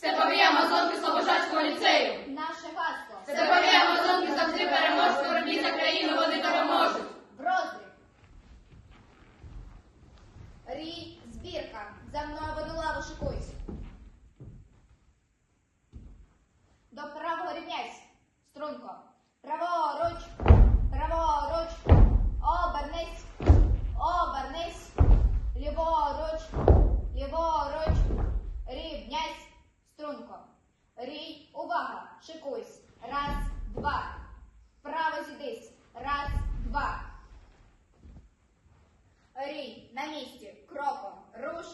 Степові амазонки Слобожанського ліцею. Наше гасло. Степові амазонки завжди переможуть у боротьбі за країну, вони переможуть. В розріб. Рій, збірка. За мною воду лаву шикуйся. До правого рівняйся. Струнко. Праворуч. Праворуч. Обернись. Обернись. Ліворуч. Ліворуч. Рівняйсь. Струнко. Рій. Увага. Шикуйсь. Раз, два. Вправо зійдись. Раз, два. Рій, на місці, кроком, руш,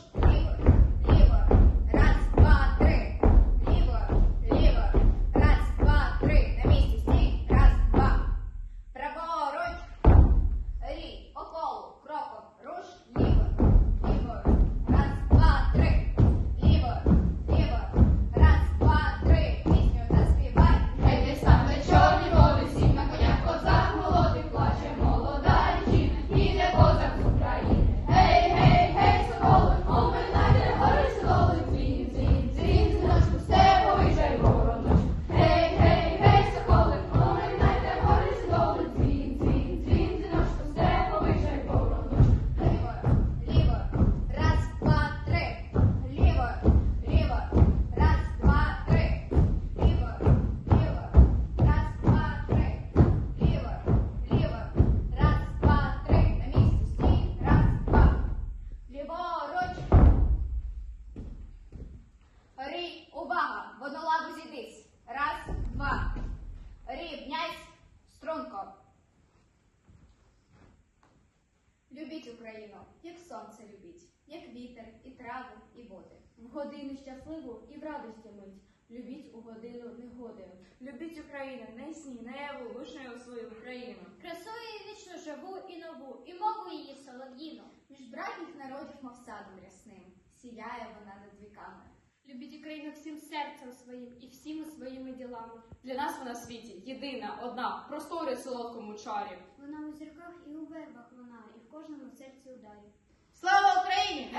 Рій, увага, водолаву зійдись. Раз, два. Рівняйсь, струнко. Любіть Україну, як сонце любіть, як вітер, і траву, і води. В годину щасливу і в радості мить. Любіть у годину негоди. Любіть Україну, не сні, наяву, вишнею свою Україну. Красою вічно живу і нову, і мову її солов'їну. Між братніх народів, мов садом рясним, сіяє вона над віками. Любіть Україну всім серцем своїм і всіми своїми ділами. Для нас вона в світі єдина, одна, простори солодкому чарі. Вона у зірках і у вербах вона, і в кожному серці ударі. Слава Україні!